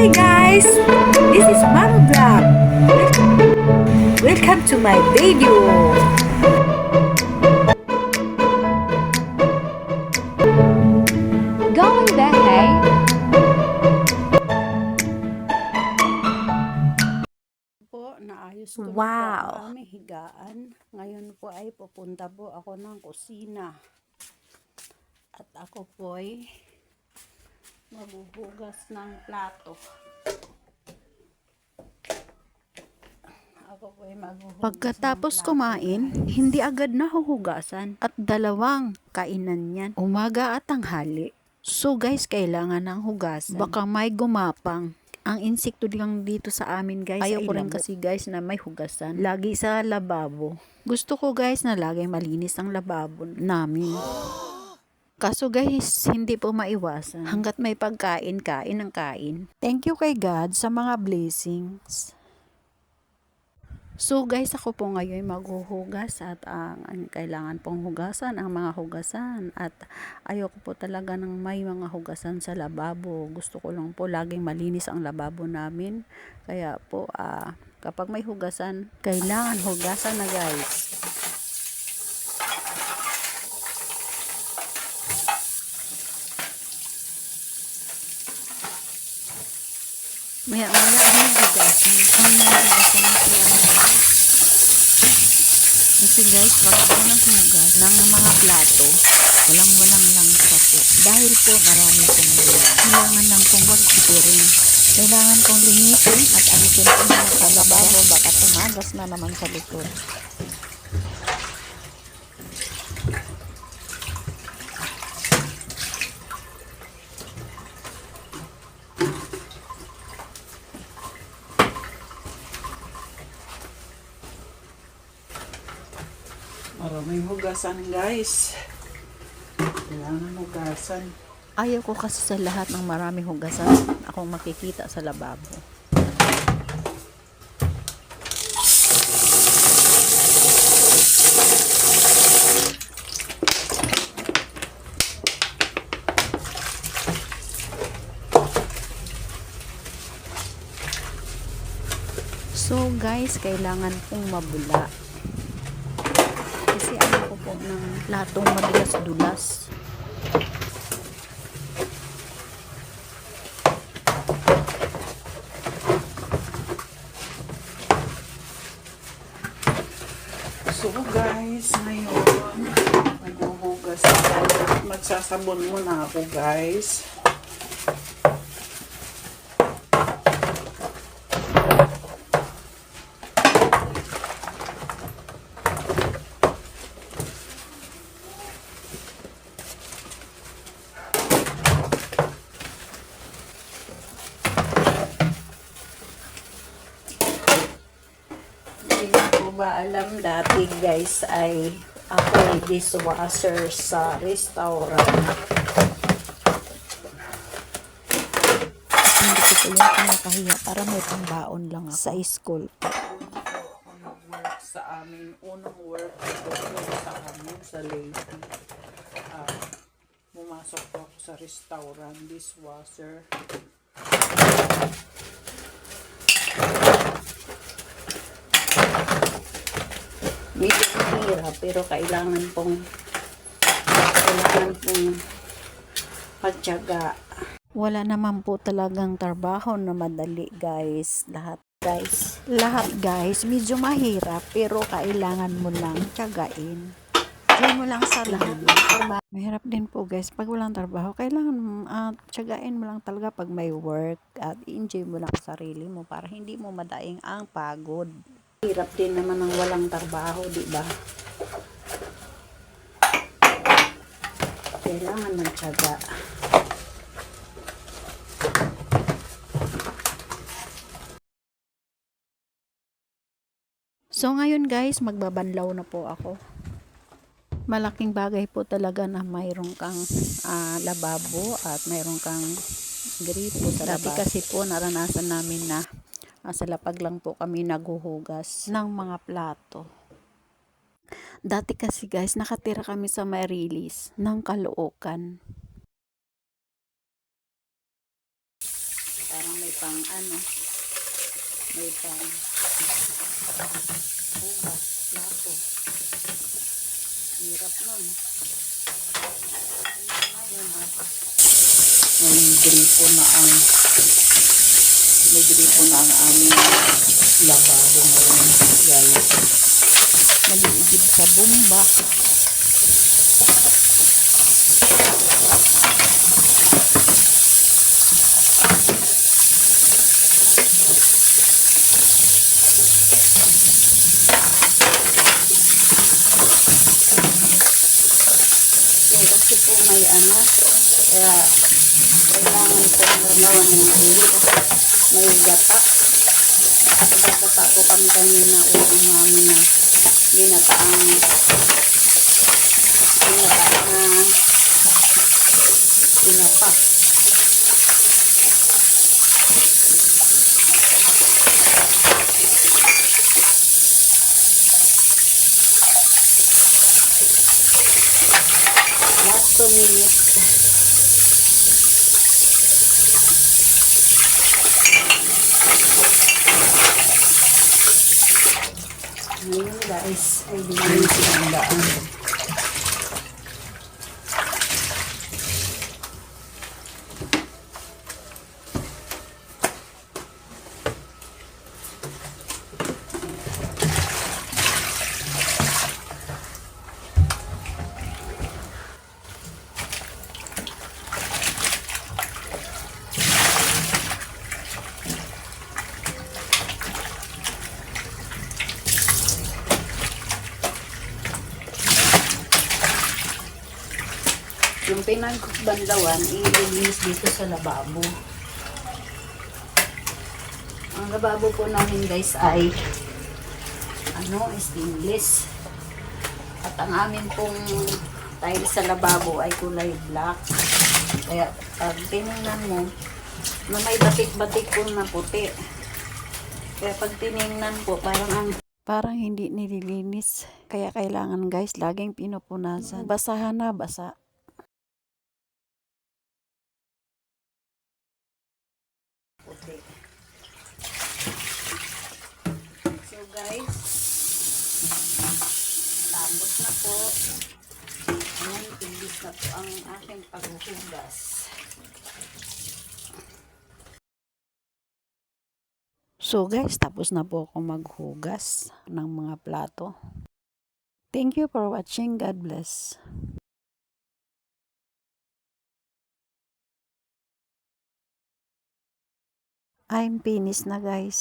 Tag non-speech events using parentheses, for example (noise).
Hi guys! This is Mama Vlog. Welcome to my video. Going that hey? po, naayos ko Wow. po higaan. Ngayon po ay pupunta po ako ng kusina. At ako po ay maghuhugas ng plato. Ako po ay maghuhugas Pagkatapos ng plato, kumain, hindi agad nahuhugasan at dalawang kainan yan, umaga at tanghali. So guys, kailangan ng hugasan. Baka may gumapang. Ang insekto lang dito sa amin guys. Ayaw ko rin kasi guys na may hugasan. Lagi sa lababo. Gusto ko guys na lagi malinis ang lababo namin. (gasps) Kaso guys, hindi po maiwasan. Hanggat may pagkain, kain ng kain. Thank you kay God sa mga blessings. So guys, ako po ngayon maghuhugas at ang, ang kailangan pong hugasan ang mga hugasan at ayoko po talaga ng may mga hugasan sa lababo. Gusto ko lang po laging malinis ang lababo namin. Kaya po ah, kapag may hugasan, kailangan hugasan na guys. Maya maya hugasan po. Kasi guys, pag ako naghugas ng mga plato, walang walang lang sa po. Dahil po marami pong bilang. Kailangan lang pong magpipirin. Kailangan kong linisin at alisin po mga sa lababo baka tumagas na naman sa likod. Maraming hugasan guys. Kailangan hugasan. Ayaw ko kasi sa lahat ng maraming hugasan akong makikita sa lababo. So guys, kailangan pong mabula. Ng latong madulas-dulas. So guys, ngayon, maghuhugas ako. Magsasabon muna ako guys. Hindi ko ba alam dati guys ay ako ay dishwasher sa restaurant. Hindi ko po yung kinakahiya para may pangbaon lang ako. Sa school. Nag-work sa amin. Unang work ko sa amin sa Lady. Ah, pumasok ako sa restaurant, dishwasher. Medyo mahirap pero kailangan pong kailangan pong pagtyaga. Wala naman po talagang trabaho na madali guys. Lahat guys. Lahat guys, medyo mahirap pero kailangan mo lang tiyagain. Try mo lang sa lahat. Mahirap din po guys. Pag walang trabaho, kailangan uh, tiyagain mo lang talaga pag may work at enjoy mo lang ang sarili mo para hindi mo madaing ang pagod. Hirap din naman ng walang trabaho, di ba? Kailangan ng tiyaga. So ngayon guys, magbabanlaw na po ako. Malaking bagay po talaga na mayroon kang ah, lababo at mayroon kang gripo sa Dati kasi po naranasan namin na ah, sa lapag lang po kami naghuhugas ng mga plato. Dati kasi guys, nakatira kami sa Marilis ng Caloocan. Parang may pang ano, may pang hugas, plato. Hirap nun. Ayun, ah. Gripo na ang may gripo na ang aming lababo ngayon guys. Maliigib sa bumba. Kasi po may ano, kaya kailangan po magawa ng ulo kasi may gata. Nagkata po kami kanina ulo namin na ginataang ginataang na tinapa. Last two minutes. Ngayon guys, ay dinamisin ang daan. Yung pinagbandawan, i-release dito sa lababo. Ang lababo po namin guys ay ano, stainless. At ang amin pong tile sa lababo ay kulay black. Kaya pag tinignan mo, na may batik-batik po na puti. Kaya pag tinignan po, parang ang Parang hindi nililinis. Kaya kailangan guys, laging pinupunasan. Basahan na, basa. puti. So guys, tapos na po. Ayan, tilis na po ang aking paghuhugas. So guys, tapos na po ako maghugas ng mga plato. Thank you for watching. God bless. I'm finished na guys.